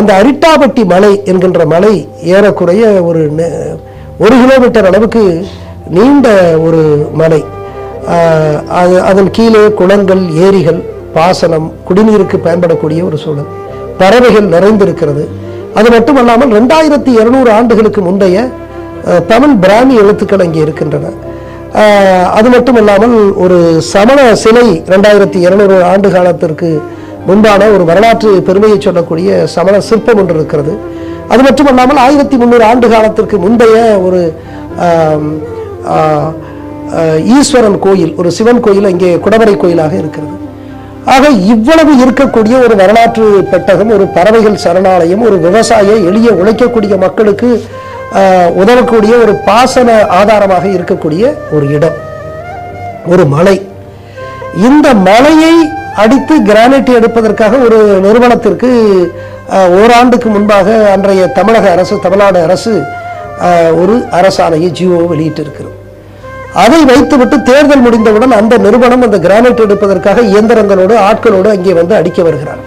அந்த அரிட்டாபட்டி மலை என்கின்ற மலை ஏறக்குறைய ஒரு ஒரு கிலோமீட்டர் அளவுக்கு நீண்ட ஒரு மலை. அது அதன் கீழே குளங்கள் ஏரிகள் பாசனம் குடிநீருக்கு பயன்படக்கூடிய ஒரு சூழல். பறவைகள் நிறைந்திருக்கிறது. அது மட்டுமல்லாமல் ரெண்டாயிரத்தி இருநூறு ஆண்டுகளுக்கு முந்தைய தமிழ் பிராமி எழுத்துக்கள் அங்கே இருக்கின்றன. அது அது மட்டுமல்லாமல் ஒரு சமண சிலை ரெண்டாயிரத்தி இருநூறு ஆண்டு காலத்திற்கு முன்பான ஒரு வரலாற்று பெருமையை சொல்லக்கூடிய சமண சிற்பம் ஒன்று இருக்கிறது. அது மட்டுமல்லாமல் ஆயிரத்தி முந்நூறு ஆண்டு காலத்திற்கு முந்தைய ஒரு ஈஸ்வரன் கோயில் ஒரு சிவன் கோயில் அங்கே குடவரை கோயிலாக இருக்கிறது. ஆக இவ்வளவு இருக்கக்கூடிய ஒரு வரலாற்று பெட்டகம் ஒரு பறவைகள் சரணாலயம் ஒரு விவசாய எளிய உழைக்கக்கூடிய மக்களுக்கு உதவக்கூடிய ஒரு பாசன ஆதாரமாக இருக்கக்கூடிய ஒரு இடம் ஒரு மலை. இந்த மலையை அடித்து கிரானைட் எடுப்பதற்காக ஒரு நிறுவனத்திற்கு ஓராண்டுக்கு முன்பாக அன்றைய தமிழக அரசு தமிழ்நாடு அரசு ஒரு அரசாணையை ஜியோ வெளியிட்டிருக்கிறது. அதை வைத்துவிட்டு தேர்தல் முடிந்தவுடன் அந்த நிறுவனம் அந்த கிரானைட் எடுப்பதற்காக இயந்திரங்களோடு ஆட்களோடு அங்கே வந்து அடிக்க வருகிறார்.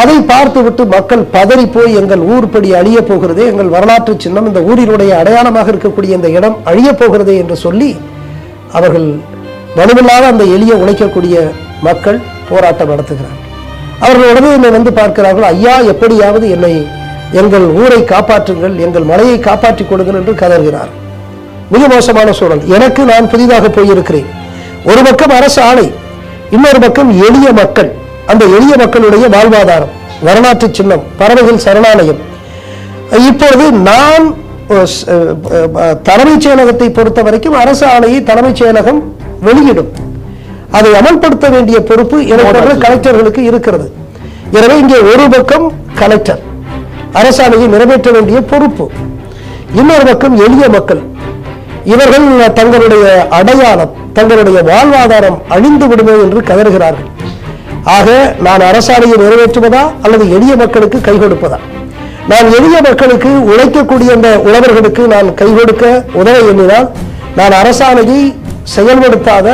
அதை பார்த்துவிட்டு மக்கள் பதறி போய் எங்கள் ஊர்படி அழிய போகிறதே எங்கள் வரலாற்று சின்னம் இந்த ஊரினுடைய அடையாளமாக இருக்கக்கூடிய இந்த இடம் அழிய போகிறதே என்று சொல்லி அவர்கள் வலுவில்லாத அந்த எளிய உழைக்கக்கூடிய மக்கள் போராட்டம் நடத்துகிறார்கள் அவர்கள் உடனே என்னை வந்து பார்க்கிறார்கள் ஐயா எப்படியாவது என்னை எங்கள் ஊரை காப்பாற்றுங்கள் எங்கள் மலையை காப்பாற்றிக் கொடுங்கள் என்று கதறுகிறார். மிக மோசமான சூழல். எனக்கு நான் புதிதாக போயிருக்கிறேன். ஒரு பக்கம் அரசு ஆணை இன்னொரு பக்கம் எளிய மக்கள். அந்த எளிய மக்களுடைய வாழ்வாதாரம் வரலாற்று சின்னம் பறவைகள் சரணாலயம். இப்பொழுது நான் தலைமைச் செயலகத்தை பொறுத்த வரைக்கும் அரசு ஆணையை தலைமைச் செயலகம் வெளியிடும். அதை அமல்படுத்த வேண்டிய பொறுப்பு எனக்கு கலெக்டர்களுக்கு இருக்கிறது. எனவே இங்கே ஒரு பக்கம் கலெக்டர். அரசாணையை நிறைவேற்ற வேண்டிய பொறுப்பு. இன்னொரு பக்கம் எளிய மக்கள். இவர்கள் தங்களுடைய அடையாளம் தங்களுடைய வாழ்வாதாரம் அழிந்து விடுமே என்று கதறுகிறார்கள். ஆக நான் அரசாணையை நிறைவேற்றுவதா அல்லது எளிய மக்களுக்கு கை கொடுப்பதா? நான் எளிய மக்களுக்கு உழைக்கக்கூடிய அந்த உழவர்களுக்கு நான் கை கொடுக்க உதவ எண்ணினால் நான் அரசாணையை செயல்படுத்தாத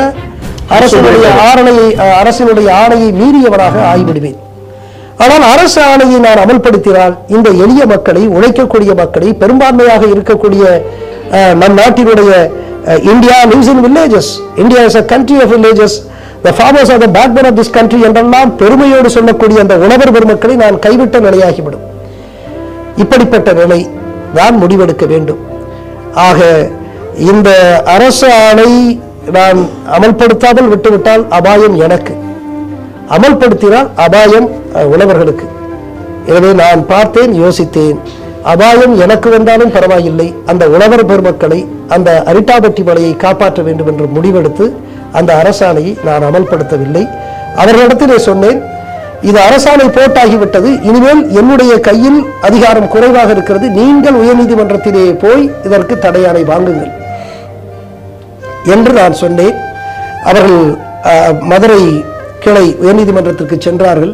அரசினுடைய ஆணையை அரசினுடைய ஆணையை மீறியவராக ஆகிவிடுவேன். ஆனால் அரசு ஆணையை நான் அமல்படுத்தினால் இந்த எளிய மக்களை உழைக்கக்கூடிய மக்களை பெரும்பான்மையாக இருக்கக்கூடிய நம் நாட்டினுடைய India lives in villages India is a country of villages. The farmers are the backbone of this country என்றெல்லாம் பெருமையோடு சொல்லக்கூடிய அந்த உழவர் பெருமக்களை நான் கைவிட்ட நிலையாகிவிடும். இப்படிப்பட்ட நிலை தான் முடிவெடுக்க வேண்டும். ஆக இந்த அரசு ஆணை நான் அமல்படுத்தாமல் விட்டுவிட்டால் அபாயம் எனக்கு. அமல்படுத்தினால் அபாயம் உழவர்களுக்கு. எனவே நான் பார்த்தேன் யோசித்தேன். அபாயம் எனக்கு வந்தாலும் பரவாயில்லை. அந்த உழவர் பெருமக்களை அந்த அரிட்டாபட்டி மலையை காப்பாற்ற வேண்டும் என்று முடிவெடுத்து அந்த அரசாணையை நான் அமல்படுத்தவில்லை. அவர்களிடத்திலே சொன்னேன் இது அரசாணை போட்டாகிவிட்டது. இனிமேல் என்னுடைய கையில் அதிகாரம் குறைவாக இருக்கிறது. நீங்கள் உயர்நீதிமன்றத்திலே போய் இதற்கு தடையாணை வாங்குங்கள். என்று நான் சொன்னேன். அவர்கள் மதுரை கிளை உயர்நீதிமன்றத்திற்கு சென்றார்கள்.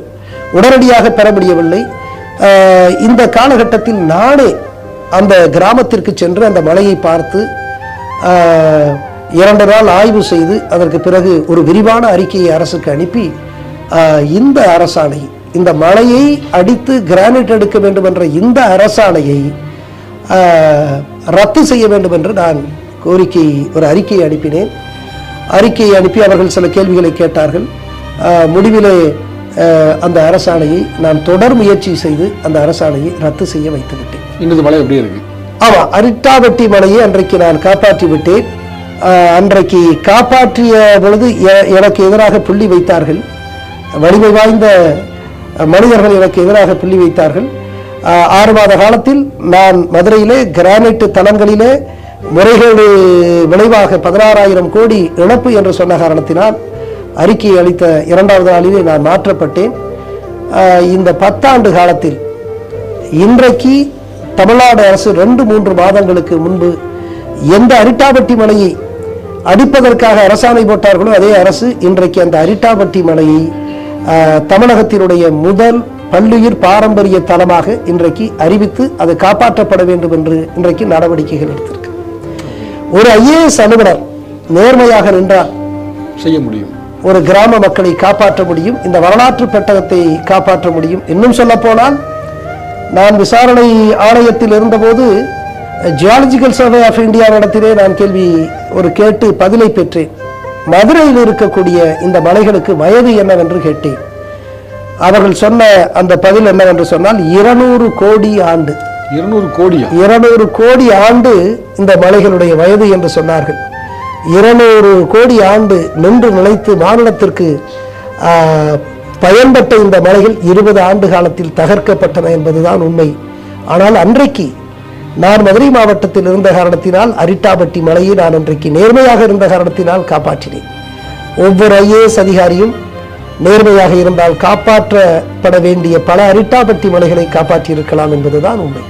உடனடியாக பெற முடியவில்லை. இந்த காலகட்டத்தில் நானே அந்த கிராமத்திற்கு சென்று அந்த மலையை பார்த்து இரண்டு நாள் ஆய்வு செய்து அதற்கு பிறகு ஒரு விரிவான அறிக்கையை அரசுக்கு அனுப்பி இந்த அரசாணை இந்த மலையை அடித்து கிரானைட் எடுக்க வேண்டும் என்ற இந்த அரசாணையை ரத்து செய்ய வேண்டும் என்று நான் கோரிக்கை ஒரு அறிக்கையை அனுப்பினேன். அறிக்கையை அனுப்பி அவர்கள் சில கேள்விகளை கேட்டார்கள். முடிவிலே அந்த அரசாணையை நான் தொடர் முயற்சி செய்து அந்த அரசாணையை ரத்து செய்ய வைத்து விட்டேன் இன்னது மலை எப்படி இருக்கு? ஆமா அரிட்டாவட்டி மலையை அன்றைக்கு நான் காப்பாற்றி விட்டேன். அன்றைக்கு காப்பாற்றிய பொழுது எனக்கு எதிராக புள்ளி வைத்தார்கள். வலிமை வாய்ந்த மனிதர்கள் எனக்கு எதிராக புள்ளி வைத்தார்கள். ஆறு மாத காலத்தில் நான் மதுரையிலே கிரானைட் தளங்களிலே முறைகேடு விளைவாக பதினாறாயிரம் கோடி இழப்பு என்று சொன்ன காரணத்தினால் அறிக்கையை அளித்த இரண்டாவது நாளிலே நான் மாற்றப்பட்டேன். இந்த பத்தாண்டு காலத்தில் இன்றைக்கு தமிழ்நாடு அரசு ரெண்டு மூன்று மாதங்களுக்கு முன்பு எந்த அரிட்டாபட்டி மலையை அடிப்பதற்காக அரசாணை போட்டார்களோ அதே அரசு இன்றைக்கு அந்த அரிட்டாபட்டி மலையை தமிழகத்தினுடைய முதல் பல்லுயிர் பாரம்பரிய தலமாக இன்றைக்கு அறிவித்து அது காப்பாற்றப்பட வேண்டும் என்று இன்றைக்கு நடவடிக்கைகள் எடுத்திருக்கு ஒரு ஐஏஎஸ் அலுவலர் நேர்மையாக நின்றால் செய்ய முடியும். ஒரு கிராம மக்களை காப்பாற்ற முடியும். இந்த வரலாற்று பெட்டகத்தை காப்பாற்ற முடியும். இன்னும் சொல்ல போனால் நான் விசாரணை ஆணையத்தில் இருந்தபோது ஜியாலஜிக்கல் சர்வே ஆஃப் இந்தியாவிடத்திலே நான் கேள்வி ஒரு கேட்டு பதிலை பெற்றேன். மதுரையில் இருக்கக்கூடிய இந்த மலைகளுக்கு வயது என்னவென்று கேட்டேன். அவர்கள் சொன்ன அந்த பதில் என்னவென்று சொன்னால் இருநூறு கோடி ஆண்டு. இருநூறு கோடி. இருநூறு கோடி ஆண்டு இந்த மலைகளுடைய வயது என்று சொன்னார்கள். இருநூறு கோடி ஆண்டு நின்று நிலைத்து மாநிலத்திற்கு பயன்பட்ட இந்த மலைகள் இருபது ஆண்டு காலத்தில் தகர்க்கப்பட்டன என்பதுதான் உண்மை. ஆனால் அன்றைக்கு நான் மதுரை மாவட்டத்தில் இருந்த காரணத்தினால் அரிட்டாபட்டி மலையை நான் அன்றைக்கு நேர்மையாக இருந்த காரணத்தினால் காப்பாற்றினேன். ஒவ்வொரு ஐஏஎஸ் அதிகாரியும் நேர்மையாக இருந்தால் காப்பாற்றப்பட வேண்டிய பல அரிட்டாபட்டி மலைகளை காப்பாற்றியிருக்கலாம் என்பதுதான் உண்மை.